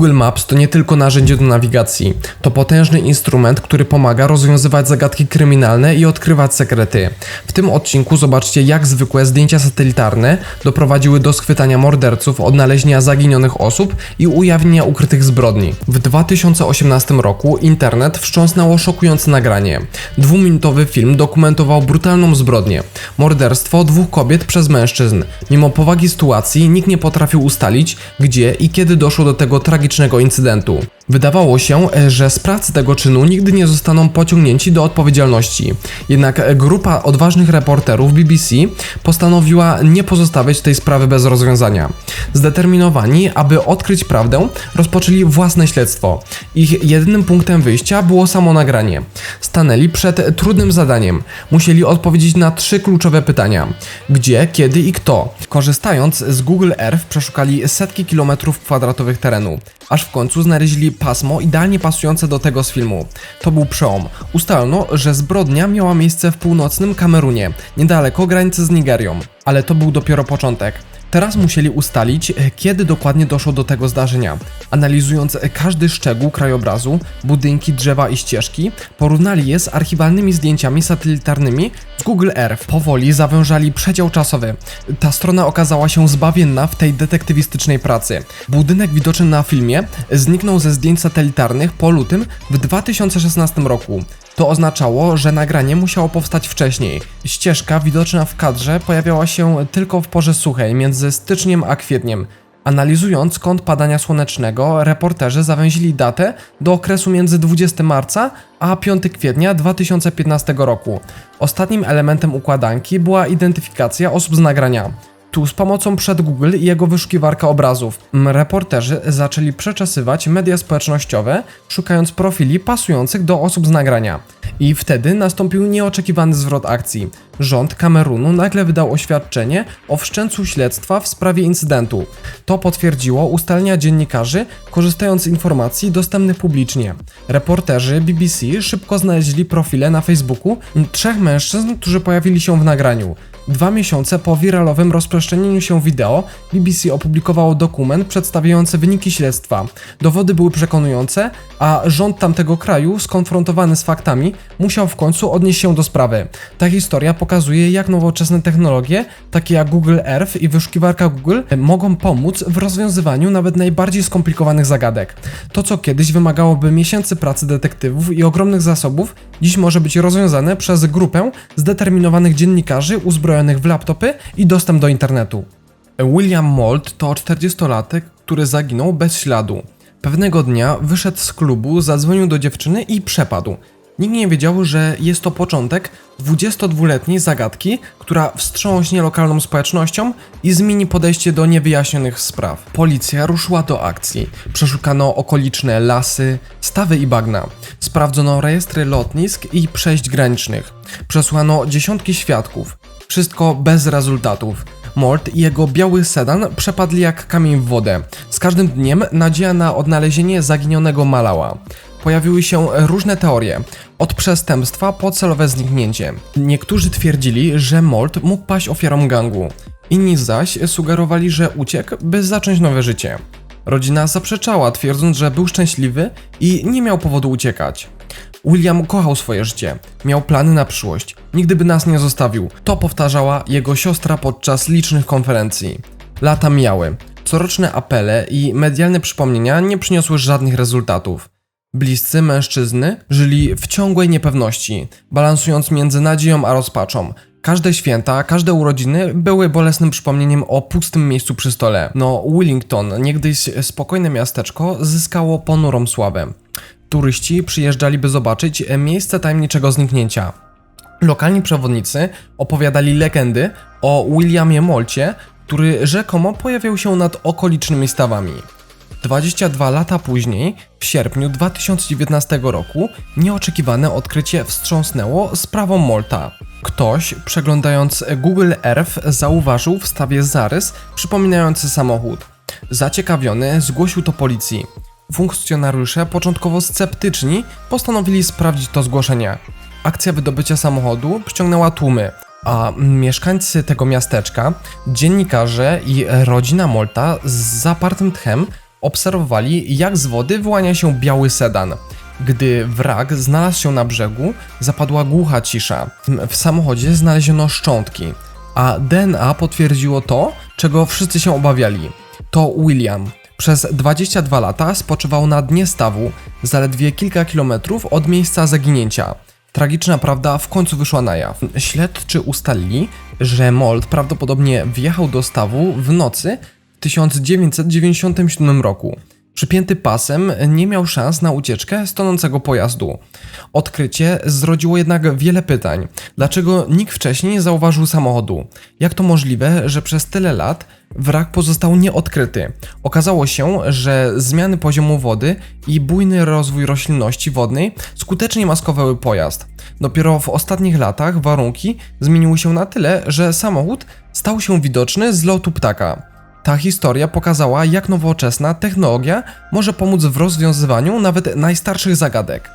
Google Maps to nie tylko narzędzie do nawigacji. To potężny instrument, który pomaga rozwiązywać zagadki kryminalne i odkrywać sekrety. W tym odcinku zobaczcie, jak zwykłe zdjęcia satelitarne doprowadziły do schwytania morderców, odnalezienia zaginionych osób i ujawnienia ukrytych zbrodni. W 2018 roku internet wstrząsnęło szokujące nagranie. Dwuminutowy film dokumentował brutalną zbrodnię. Morderstwo dwóch kobiet przez mężczyzn. Mimo powagi sytuacji nikt nie potrafił ustalić, gdzie i kiedy doszło do tego tragicznego incydentu. Wydawało się, że sprawcy tego czynu nigdy nie zostaną pociągnięci do odpowiedzialności. Jednak grupa odważnych reporterów BBC postanowiła nie pozostawiać tej sprawy bez rozwiązania. Zdeterminowani, aby odkryć prawdę, rozpoczęli własne śledztwo. Ich jedynym punktem wyjścia było samo nagranie. Stanęli przed trudnym zadaniem. Musieli odpowiedzieć na trzy kluczowe pytania: gdzie, kiedy i kto. Korzystając z Google Earth przeszukali setki kilometrów kwadratowych terenu, aż w końcu znaleźli pasmo idealnie pasujące do tego z filmu. To był przełom. Ustalono, że zbrodnia miała miejsce w północnym Kamerunie, niedaleko granicy z Nigerią. Ale to był dopiero początek. Teraz musieli ustalić, e, kiedy dokładnie doszło do tego zdarzenia. Analizując e, każdy szczegół krajobrazu, budynki, drzewa i ścieżki, porównali je z archiwalnymi zdjęciami satelitarnymi z Google Earth. Powoli zawężali przedział czasowy. Ta strona okazała się zbawienna w tej detektywistycznej pracy. Budynek widoczny na filmie zniknął ze zdjęć satelitarnych po lutym w 2016 roku. To oznaczało, że nagranie musiało powstać wcześniej. Ścieżka widoczna w kadrze pojawiała się tylko w porze suchej, między styczniem a kwietniem. Analizując kąt padania słonecznego, reporterzy zawęzili datę do okresu między 20 marca a 5 kwietnia 2015 roku. Ostatnim elementem układanki była identyfikacja osób z nagrania. Tu z pomocą przed Google i jego wyszukiwarka obrazów, m, reporterzy zaczęli przeczesywać media społecznościowe, szukając profili pasujących do osób z nagrania. I wtedy nastąpił nieoczekiwany zwrot akcji. Rząd Kamerunu nagle wydał oświadczenie o wszczęciu śledztwa w sprawie incydentu. To potwierdziło ustalenia dziennikarzy, korzystając z informacji dostępnych publicznie. Reporterzy BBC szybko znaleźli profile na Facebooku trzech mężczyzn, którzy pojawili się w nagraniu. Dwa miesiące po wiralowym rozprzestrzenieniu się wideo, BBC opublikowało dokument przedstawiający wyniki śledztwa. Dowody były przekonujące, a rząd tamtego kraju, skonfrontowany z faktami, musiał w końcu odnieść się do sprawy. Ta historia pokazuje, jak nowoczesne technologie, takie jak Google Earth i wyszukiwarka Google, mogą pomóc w rozwiązywaniu nawet najbardziej skomplikowanych zagadek. To, co kiedyś wymagałoby miesięcy pracy detektywów i ogromnych zasobów, dziś może być rozwiązane przez grupę zdeterminowanych dziennikarzy uzbrojonych w laptopy i dostęp do internetu. William Moult to 40-latek, który zaginął bez śladu. Pewnego dnia wyszedł z klubu, zadzwonił do dziewczyny i przepadł. Nikt nie wiedział, że jest to początek 22-letniej zagadki, która wstrząśnie lokalną społecznością i zmieni podejście do niewyjaśnionych spraw. Policja ruszyła do akcji. Przeszukano okoliczne lasy, stawy i bagna. Sprawdzono rejestry lotnisk i przejść granicznych. Przesłano dziesiątki świadków. Wszystko bez rezultatów. Mort i jego biały sedan przepadli jak kamień w wodę. Z każdym dniem nadzieja na odnalezienie zaginionego malała. Pojawiły się różne teorie, od przestępstwa po celowe zniknięcie. Niektórzy twierdzili, że Molt mógł paść ofiarą gangu. Inni zaś sugerowali, że uciekł, by zacząć nowe życie. Rodzina zaprzeczała, twierdząc, że był szczęśliwy i nie miał powodu uciekać. William kochał swoje życie, miał plany na przyszłość, nigdy by nas nie zostawił. To powtarzała jego siostra podczas licznych konferencji. Lata mijały. Coroczne apele i medialne przypomnienia nie przyniosły żadnych rezultatów. Bliscy mężczyzny żyli w ciągłej niepewności, balansując między nadzieją a rozpaczą. Każde święta, każde urodziny były bolesnym przypomnieniem o pustym miejscu przy stole. No, Wellington, niegdyś spokojne miasteczko, zyskało ponurą sławę. Turyści przyjeżdżali, by zobaczyć miejsce tajemniczego zniknięcia. Lokalni przewodnicy opowiadali legendy o Williamie Molcie, który rzekomo pojawiał się nad okolicznymi stawami. 22 lata później, w sierpniu 2019 roku, nieoczekiwane odkrycie wstrząsnęło sprawą Molta. Ktoś, przeglądając Google Earth, zauważył w stawie zarys przypominający samochód. Zaciekawiony zgłosił to policji. Funkcjonariusze, początkowo sceptyczni, postanowili sprawdzić to zgłoszenie. Akcja wydobycia samochodu przyciągnęła tłumy, a mieszkańcy tego miasteczka, dziennikarze i rodzina Molta z zapartym tchem obserwowali, jak z wody wyłania się biały sedan. Gdy wrak znalazł się na brzegu, zapadła głucha cisza. W samochodzie znaleziono szczątki, a DNA potwierdziło to, czego wszyscy się obawiali. To William. Przez 22 lata spoczywał na dnie stawu, zaledwie kilka kilometrów od miejsca zaginięcia. Tragiczna prawda w końcu wyszła na jaw. Śledczy ustalili, że Mold prawdopodobnie wjechał do stawu w nocy 1997 roku. Przypięty pasem nie miał szans na ucieczkę z tonącego pojazdu. Odkrycie zrodziło jednak wiele pytań. Dlaczego nikt wcześniej nie zauważył samochodu? Jak to możliwe, że przez tyle lat wrak pozostał nieodkryty? Okazało się, że zmiany poziomu wody i bujny rozwój roślinności wodnej skutecznie maskowały pojazd. Dopiero w ostatnich latach warunki zmieniły się na tyle, że samochód stał się widoczny z lotu ptaka. Ta historia pokazała, jak nowoczesna technologia może pomóc w rozwiązywaniu nawet najstarszych zagadek.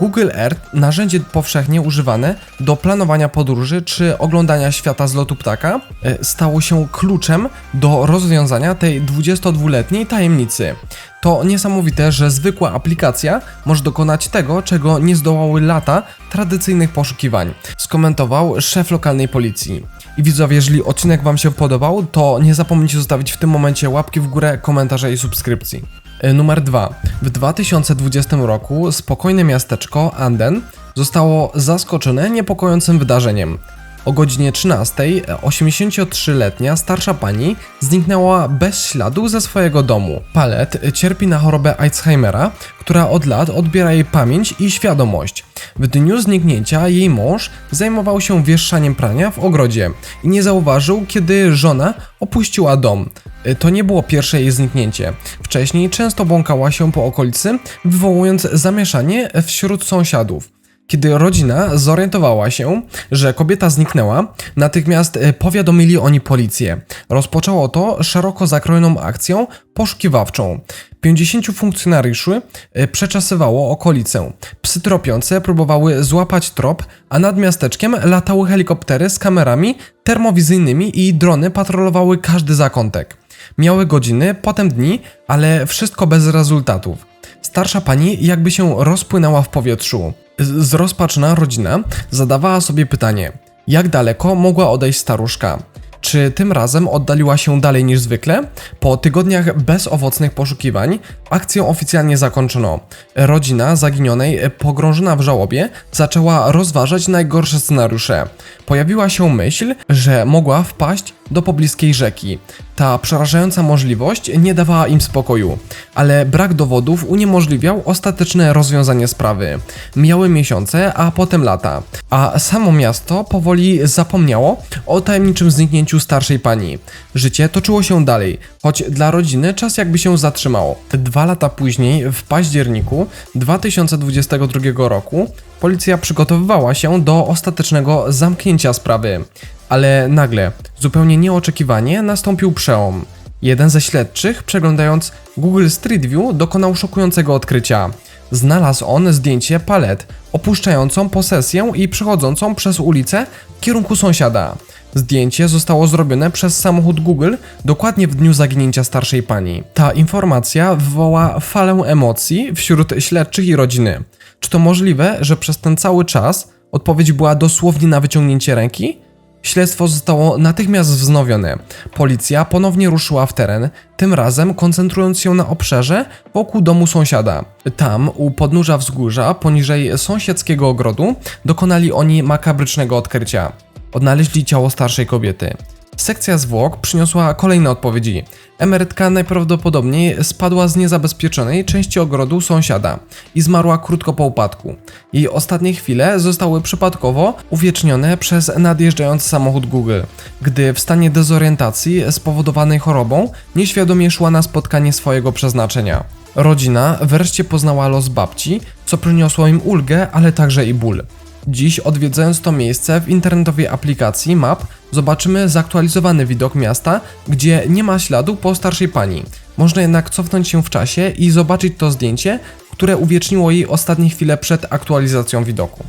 Google Earth, narzędzie powszechnie używane do planowania podróży czy oglądania świata z lotu ptaka, e, stało się kluczem do rozwiązania tej 22-letniej tajemnicy. To niesamowite, że zwykła aplikacja może dokonać tego, czego nie zdołały lata tradycyjnych poszukiwań, skomentował szef lokalnej policji. I widzowie, jeżeli odcinek Wam się podobał, to nie zapomnijcie zostawić w tym momencie łapki w górę, komentarza i subskrypcji. E, Numer 2. W 2020 roku spokojne miasteczko Anden zostało zaskoczone niepokojącym wydarzeniem. O godzinie 13 83-letnia starsza pani zniknęła bez śladu ze swojego domu. Palet cierpi na chorobę Alzheimera, która od lat odbiera jej pamięć i świadomość. W dniu zniknięcia jej mąż zajmował się wieszczaniem prania w ogrodzie i nie zauważył, kiedy żona opuściła dom. To nie było pierwsze jej zniknięcie. Wcześniej często błąkała się po okolicy, wywołując zamieszanie wśród sąsiadów. Kiedy rodzina zorientowała się, że kobieta zniknęła, natychmiast e, powiadomili oni policję. Rozpoczęło to szeroko zakrojoną akcją poszukiwawczą. 50 funkcjonariuszy e, przeczasywało okolicę. Psy tropiące próbowały złapać trop, a nad miasteczkiem latały helikoptery z kamerami termowizyjnymi i drony patrolowały każdy zakątek. Miały godziny, potem dni, ale wszystko bez rezultatów. Starsza pani jakby się rozpłynęła w powietrzu. Z- Zrozpaczona rodzina zadawała sobie pytanie, jak daleko mogła odejść staruszka? Czy tym razem oddaliła się dalej niż zwykle? Po tygodniach bezowocnych poszukiwań akcję oficjalnie zakończono. Rodzina zaginionej, pogrążona w żałobie, zaczęła rozważać najgorsze scenariusze. Pojawiła się myśl, że mogła wpaść do pobliskiej rzeki. Ta przerażająca możliwość nie dawała im spokoju, ale brak dowodów uniemożliwiał ostateczne rozwiązanie sprawy. Miały miesiące, a potem lata, a samo miasto powoli zapomniało o tajemniczym zniknięciu starszej pani. Życie toczyło się dalej, choć dla rodziny czas jakby się zatrzymało. Dwa lata później, w październiku 2022 roku, policja przygotowywała się do ostatecznego zamknięcia sprawy. Ale nagle, zupełnie nieoczekiwanie, nastąpił przełom. Jeden ze śledczych, przeglądając Google Street View, dokonał szokującego odkrycia. Znalazł on zdjęcie palet, opuszczającą posesję i przechodzącą przez ulicę w kierunku sąsiada. Zdjęcie zostało zrobione przez samochód Google dokładnie w dniu zaginięcia starszej pani. Ta informacja wywoła falę emocji wśród śledczych i rodziny. Czy to możliwe, że przez ten cały czas odpowiedź była dosłownie na wyciągnięcie ręki? Śledztwo zostało natychmiast wznowione. Policja ponownie ruszyła w teren, tym razem koncentrując się na obszarze wokół domu sąsiada. Tam, u podnóża wzgórza, poniżej sąsiedzkiego ogrodu, dokonali oni makabrycznego odkrycia. Odnaleźli ciało starszej kobiety. Sekcja zwłok przyniosła kolejne odpowiedzi. Emerytka najprawdopodobniej spadła z niezabezpieczonej części ogrodu sąsiada i zmarła krótko po upadku. Jej ostatnie chwile zostały przypadkowo uwiecznione przez nadjeżdżający samochód Google, gdy w stanie dezorientacji spowodowanej chorobą nieświadomie szła na spotkanie swojego przeznaczenia. Rodzina wreszcie poznała los babci, co przyniosło im ulgę, ale także i ból. Dziś odwiedzając to miejsce w internetowej aplikacji Map zobaczymy zaktualizowany widok miasta, gdzie nie ma śladu po starszej pani. Można jednak cofnąć się w czasie i zobaczyć to zdjęcie, które uwieczniło jej ostatnie chwile przed aktualizacją widoku.